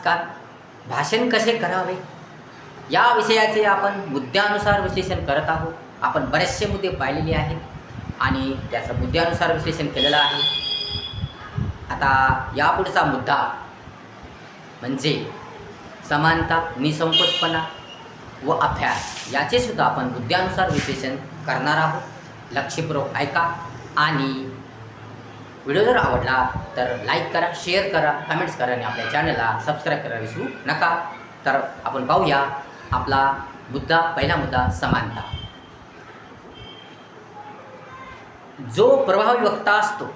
नमस्कार. भाषण कसे करावे? या विषयाचे आपण मुद्द्यानुसार विश्लेषण करत आहोत. आपण बरेचसे मुद्दे पाहिलेले आहेत आणि त्याचं मुद्द्यानुसार विश्लेषण केलेलं आहे. आता यापुढचा मुद्दा म्हणजे समानता निसंकोचपणा व अभ्यास. याचे सुद्धा आपण मुद्द्यानुसार विश्लेषण करणार आहोत. लक्षपूर्वक ऐका आणि व्हिडिओ जर आवडला तर लाईक करा शेअर करा कमेंट्स करा आणि आपल्या चॅनलला सबस्क्राईब करायला विसरू नका. तर आपण पाहूया आपला मुद्दा पहिला मुद्दा समानता. जो प्रभावी वक्ता असतो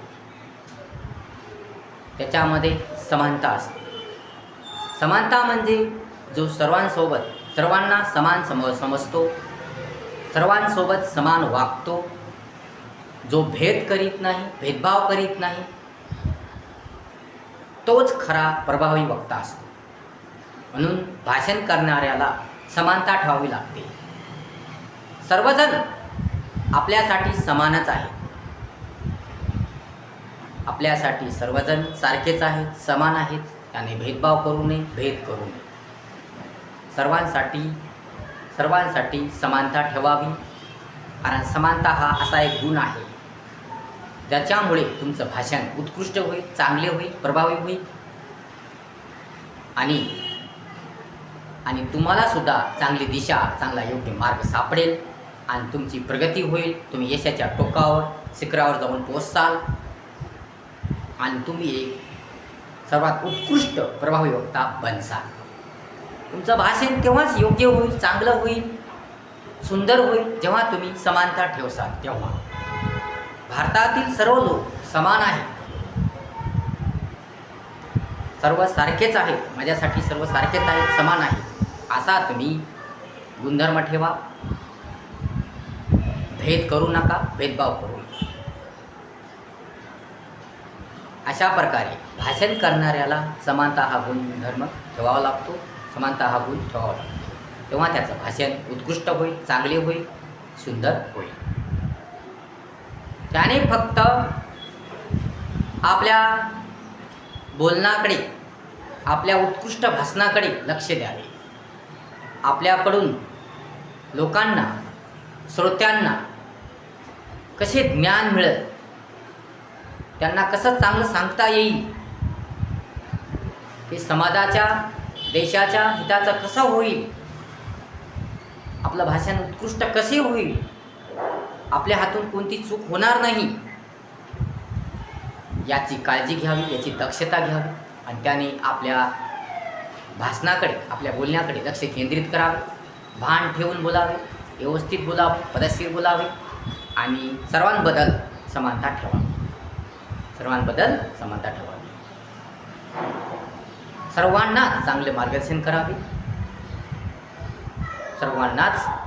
त्याच्यामध्ये समानता असते. समानता म्हणजे जो सर्वांसोबत सर्वांना समान सम समजतो सर्वांसोबत समान वागतो जो भेद करीत नाही भेदभाव करीत नाही तोच खरा प्रभावी वक्ता असतो. म्हणून भाषण करणाऱ्याला समानता ठेवावी लागते. सर्वजण आपल्यासाठी समानच आहेत. आपल्यासाठी सर्वजण सारखेच आहेत समान आहेत. त्याने भेदभाव करू नये भेद करू नये. सर्वांसाठी सर्वांसाठी समानता ठेवावी. कारण समानता हा असा एक गुण आहे. त्याच्यामुळे तुमचं भाषण उत्कृष्ट होईल चांगले होईल प्रभावी होईल. आणि आणि तुम्हाला सुद्धा चांगली दिशा चांगला योग्य मार्ग सापडेल आणि तुमची प्रगती होईल. तुम्ही यशाच्या टोकावर शिखरावर जाऊन पोचसाल आणि तुम्ही एक सर्वात उत्कृष्ट प्रभावी वक्ता बनसाल. तुमचं भाषण तेव्हाच योग्य होईल चांगलं होईल सुंदर होईल जेव्हा तुम्ही समानता ठेवसाल तेव्हा. भारतातील सर्व लोक समान आहेत. सर्व सारखेच आहेत. माझ्यासाठी सर्व सारखेच आहेत समान आहे असा तुम्ही गुणधर्म ठेवा. भेद करू नका भेदभाव करू नका. अशा प्रकारे भाषण करणाऱ्याला समानता हा गुणधर्म ठेवावा लागतो. समानता हा गुण ठेवावा लागतो. तेव्हा त्याचं भाषण उत्कृष्ट होईल चांगले होईल सुंदर होईल. त्याने फक्त आपल्या बोलण्याकडे आपल्या उत्कृष्ट भाषणाकडे लक्ष द्यावे. आपल्याकडून लोकांना श्रोत्यांना कसे ज्ञान मिळेल? त्यांना कसं चांगलं सांगता येईल? हे समाजाच्या देशाच्या हिताचं कसं होईल? आपलं भाषण उत्कृष्ट कसे होईल? आपल्या हातून कोणती चूक होणार नाही. याची काळजी घ्यावी याची दक्षता घ्यावी आणि त्याने आपल्या भाषणाकडे आपल्या बोलण्याकडे लक्ष केंद्रित करावे. भान ठेवून बोलावे व्यवस्थित बोलावे पदशीर बोलावे आणि सर्वांबद्दल समानता ठेवावी. सर्वांबद्दल समानता ठेवावी. सर्वांना चांगले मार्गदर्शन करावे. सर्वांनाच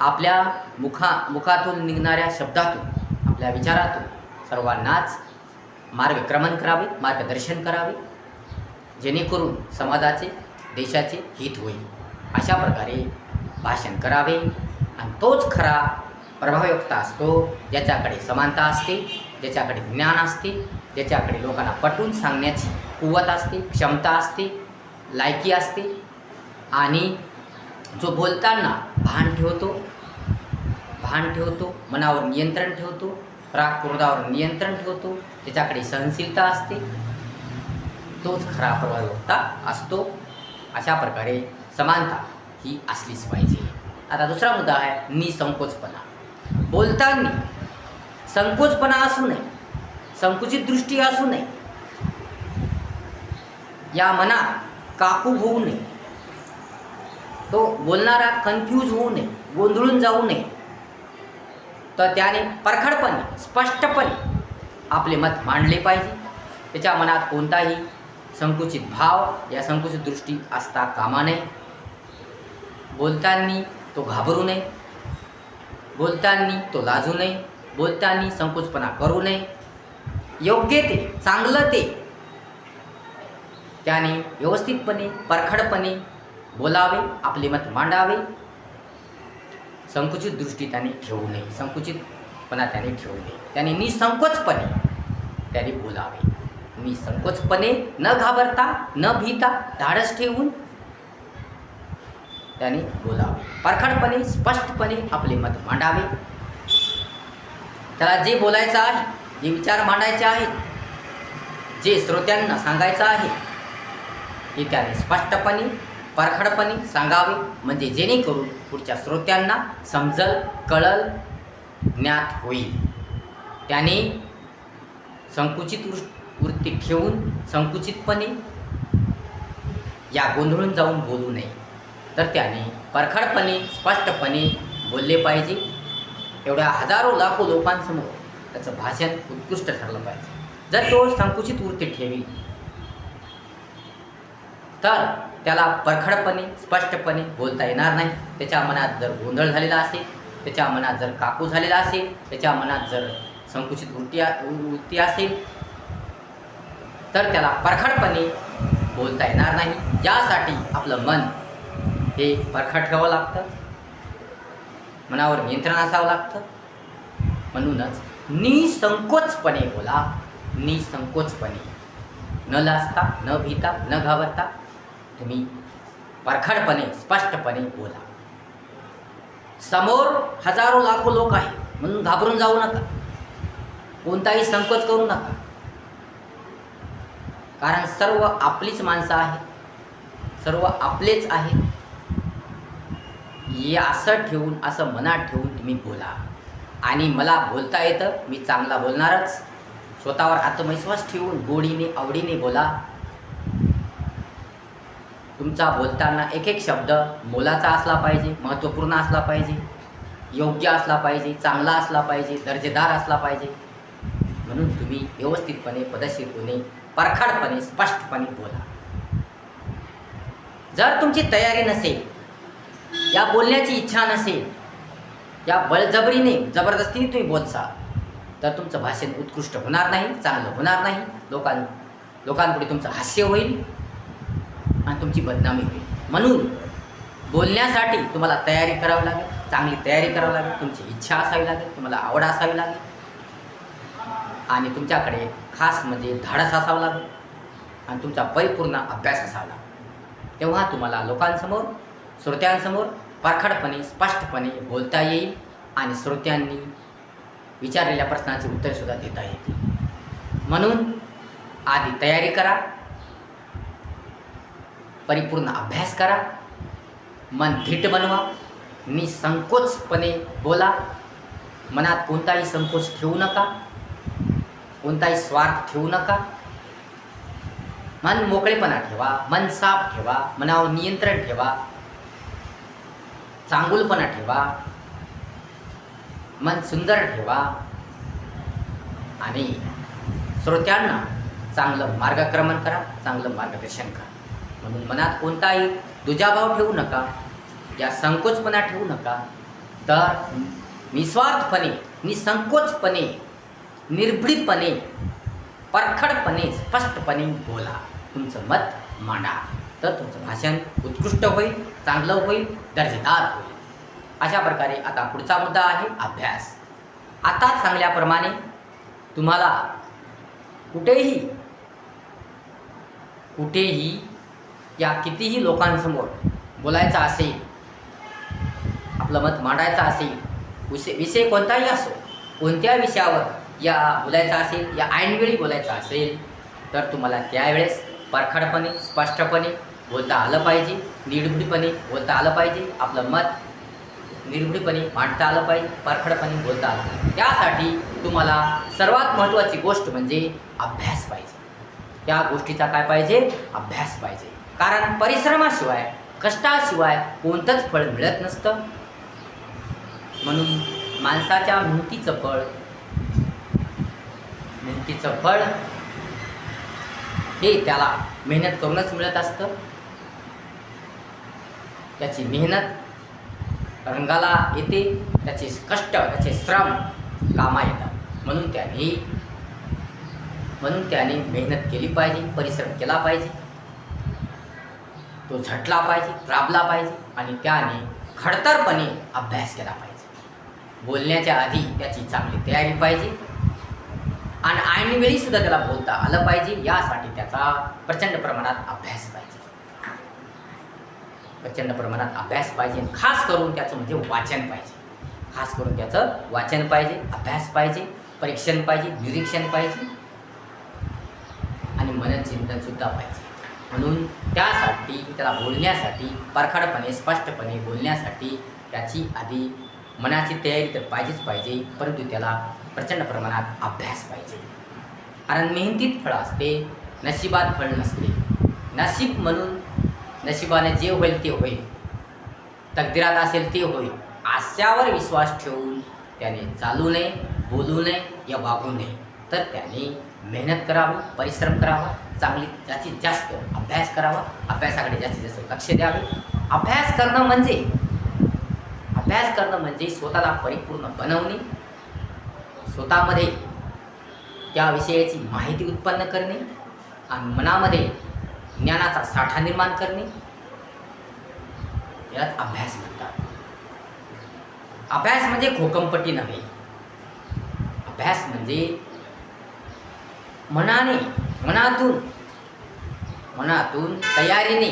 आपल्या मुखा मुखातून निघणाऱ्या शब्दातून आपल्या विचारातून सर्वांनाच मार्गक्रमण करावे मार्गदर्शन करावे. जेणेकरून समाजाचे देशाचे हित होईल. अशा प्रकारे भाषण करावे. आणि तोच खरा प्रभावयुक्त असतो ज्याच्याकडे समानता असते ज्याच्याकडे ज्ञान असते ज्याच्याकडे लोकांना पटवून सांगण्याची कुवत असते क्षमता असते लायकी असते. आणि जो बोलताना भान ठेवतो भान ठेवतो मनावर नियंत्रण ठेवतो राग क्रोधावर नियंत्रण ठेवतो त्याच्याकडे सहनशीलता असते. तोच खरा प्रभावता असतो. अशा प्रकारे समानता ही असलीच पाहिजे. आता दुसरा मुद्दा आहे निसंकोचपणा. बोलताना संकोचपणा असू नये संकुचित दृष्टी असू नये. या मनात काकू होऊ नये. तो बोलणारा कन्फ्यूज होऊ नये गोंधळून जाऊ नये. तर त्याने परखडपणे स्पष्टपणे आपले मत मांडले पाहिजे. त्याच्या मनात कोणताही संकुचित भाव या संकुचित दृष्टी असता कामा नये. बोलताना तो घाबरू नये. बोलताना तो लाजू नये. बोलताना संकोचपणा करू नये. योग्य ते चांगलं ते त्याने व्यवस्थितपणे परखडपणे बोलावे आपले मत मांडावे. संकुचित दृष्टी त्याने ठेवू नये संकुचितपणा त्याने ठेवू नये. त्याने निसंकोचपणे त्याने बोलावे. निसंकोचपणे न घाबरता न भीता धाडस ठेवून त्याने बोलावे. परखडपणे स्पष्टपणे आपले मत मांडावे. त्याला जे बोलायचं आहे जे विचार मांडायचे आहेत जे श्रोत्यांना सांगायचं आहे ते त्याने स्पष्टपणे परखडपणे सांगावे. म्हणजे जेणेकरून पुढच्या श्रोत्यांना समजल कळल ज्ञात होईल. त्याने संकुचित वृत्ती ठेवून संकुचितपणे या गोंधळून जाऊन बोलू नये. तर त्याने परखडपणे स्पष्टपणे बोलले पाहिजे. एवढ्या हजारो लाखो लोकांसमोर त्याचं भाषण उत्कृष्ट ठरलं पाहिजे. जर तो संकुचित वृत्ती ठेवी तर त्याला परखडपणे स्पष्टपणे बोलता येणार नाही. त्याच्या मनात जर गोंधळ झालेला असेल त्याच्या मनात जर काकू झालेला असेल त्याच्या मनात जर संकुचित वृत्ती वृत्ती असेल तर त्याला परखडपणे बोलता येणार नाही. यासाठी आपलं मन हे परखड ठेवावं लागतं. मनावर नियंत्रण असावं लागतं. म्हणूनच निसंकोचपणे बोला. निसंकोचपणे. न लाजता न भीता न घाबरता तुम्ही परखडपणे स्पष्टपणे बोला. समोर हजारो लाखो लोक आहे म्हणून घाबरून जाऊ नका. कोणताही संकोच करू नका. कारण सर्व आपलीच माणसं आहेत. सर्व आपलेच आहेत. हे असं ठेवून असं मनात ठेवून तुम्ही बोला. आणि मला बोलता येतं मी चांगला बोलणारच. स्वतःवर आत्मविश्वास ठेवून गोडीने आवडीने बोला. तुमचा बोलताना एक एक शब्द मोलाचा असला पाहिजे महत्त्वपूर्ण असला पाहिजे योग्य असला पाहिजे चांगला असला पाहिजे दर्जेदार असला पाहिजे. म्हणून तुम्ही व्यवस्थितपणे पदशीरपणे परखाडपणे स्पष्टपणे बोला. जर तुमची तयारी नसेल या बोलण्याची इच्छा नसेल या बळजबरीने जबरदस्तीने तुम्ही बोलसाल तर तुमचं भाषण उत्कृष्ट होणार नाही चांगलं होणार नाही. लोकां लोकांपुढे तुमचं हास्य होईल. आणि तुमची बदनामी होईल. म्हणून बोलण्यासाठी तुम्हाला तयारी करावी लागेल चांगली तयारी करावी लागेल तुमची इच्छा असावी लागेल तुम्हाला आवड असावी लागेल. आणि तुमच्याकडे खास म्हणजे धाडस असावं लागेल आणि तुमचा परिपूर्ण अभ्यास असावा लागेल. तेव्हा तुम्हाला लोकांसमोर श्रोत्यांसमोर परखडपणे स्पष्टपणे बोलता येईल आणि श्रोत्यांनी विचारलेल्या प्रश्नांचे उत्तरसुद्धा देता येतील. म्हणून आधी तयारी करा परिपूर्ण अभ्यास करा. मन धीट बनवा. निसंकोचपणे बोला. मनात कोणताही संकोच ठेवू नका. कोणताही स्वार्थ ठेवू नका. मन मोकळेपणा ठेवा. मन साफ ठेवा. मनावर नियंत्रण ठेवा. चांगुलपणा ठेवा. मन सुंदर ठेवा. आणि श्रोत्यांना चांगलं मार्गक्रमण करा. चांगलं मार्गदर्शन करा. म्हणून मनात कोणताही दुजाभाव ठेवू नका या संकोचपणा ठेवू नका. तर निस्वार्थपणे निसंकोचपणे निर्भीडपणे परखडपणे स्पष्टपणे बोला. तुमचं मत मांडा. तर तुमचं भाषण उत्कृष्ट होईल चांगलं होईल दर्जेदार होईल. अशा प्रकारे आता पुढचा मुद्दा आहे अभ्यास. आता सांगल्याप्रमाणे तुम्हाला कुठेही कुठेही या कितीही लोकांसमोर बोलायचं असेल आपलं मत मांडायचं असेल विषय विषय कोणताही असो कोणत्या विषयावर या बोलायचं असेल या ऐनवेळी बोलायचं असेल तर तुम्हाला त्यावेळेस परखडपणे स्पष्टपणे बोलता आलं पाहिजे निर्भीडपणे बोलता आलं पाहिजे आपलं मत निर्भीडपणे मांडता आलं पाहिजे परखडपणे बोलता आलं पाहिजे. त्यासाठी तुम्हाला सर्वात महत्त्वाची गोष्ट म्हणजे अभ्यास पाहिजे. या गोष्टीचा काय पाहिजे? अभ्यास पाहिजे. कारण परिश्रमाशिवाय कष्टाशिवाय कोणतंच फळ मिळत नसतं. म्हणून माणसाच्या मेहनतीचं फळ मेहनतीचं फळ हे त्याला मेहनत करूनच मिळत असतं. त्याची मेहनत रंगाला येते त्याचे कष्ट त्याचे श्रम कामा येतात. म्हणून त्याने म्हणून त्याने मेहनत केली पाहिजे परिश्रम केला पाहिजे. तो झटला पाहिजे राबला पाहिजे आणि त्याने खडतरपणे अभ्यास केला पाहिजे. बोलण्याच्या आधी त्याची चांगली तयारी पाहिजे आणि ऐन सुद्धा त्याला बोलता आलं पाहिजे यासाठी त्याचा प्रचंड प्रमाणात अभ्यास पाहिजे. प्रचंड प्रमाणात अभ्यास पाहिजे आणि खास करून त्याचं म्हणजे वाचन पाहिजे. खास करून त्याचं वाचन पाहिजे अभ्यास पाहिजे परीक्षण पाहिजे निरीक्षण पाहिजे आणि मनन चिंतनसुद्धा पाहिजे. म्हणून त्यासाठी त्याला बोलण्यासाठी परखडपणे स्पष्टपणे बोलण्यासाठी त्याची आधी मनाची तयारी तर पाहिजेच पाहिजे परंतु त्याला प्रचंड प्रमाणात अभ्यास पाहिजे. कारण मेहनतीत फळ असते नशिबात फळ नसते. नशीब म्हणून नशिबाने जे होईल ते होईल. तकदिरात असेल ते होईल. आशावर विश्वास ठेवून त्याने चालू नये बोलू नये या वागू नये. तर त्याने मेहनत करावी परिश्रम करावा चांगली जास्तीत जास्त अभ्यास करावा अभ्यासाकडे जास्तीत जास्त लक्ष द्यावे. अभ्यास करणं म्हणजे अभ्यास करणं म्हणजे स्वतःला परिपूर्ण बनवणे स्वतःमध्ये त्या विषयाची माहिती उत्पन्न करणे आणि मनामध्ये ज्ञानाचा साठा निर्माण करणे. यालाच अभ्यास म्हणतात. अभ्यास म्हणजे खोकंपट्टी नव्हे. अभ्यास म्हणजे मनाने मनातून मनातून तयारीने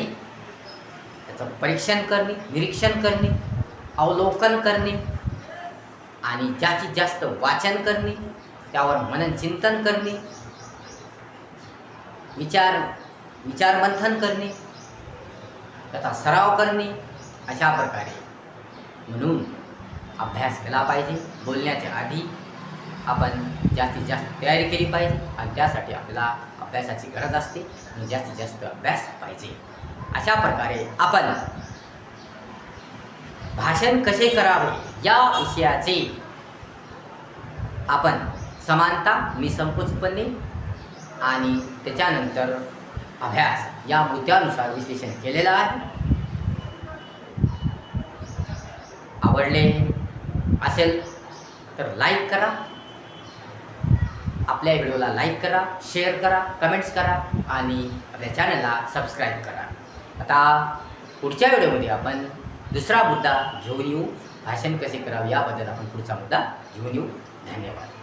त्याचं परीक्षण करणे निरीक्षण करणे अवलोकन करणे आणि जास्तीत जास्त वाचन करणे त्यावर मनन चिंतन करणे विचार विचारमंथन करणे त्याचा सराव करणे अशा प्रकारे. म्हणून अभ्यास केला पाहिजे. बोलण्याच्या आधी आपण जास्तीत जास्त तयारी केली पाहिजे आणि त्यासाठी आपल्याला अभ्यासाची गरज असते आणि जास्तीत जास्त अभ्यास पाहिजे. अशा प्रकारे आपण भाषण कसे करावे या विषयाचे आपण समानता निसंकोचपणे आणि त्याच्यानंतर अभ्यास या मुद्द्यानुसार विश्लेषण केलेलं आहे. आवडले असेल तर लाईक करा. आपल्या व्हिडिओला लाईक करा शेअर करा कमेंट्स करा आणि आपल्या चॅनलला सबस्क्राईब करा. आता पुढच्या व्हिडिओमध्ये आपण दुसरा मुद्दा घेऊन येऊ. भाषण कसे करावे याबद्दल आपण पुढचा मुद्दा घेऊन येऊ. धन्यवाद.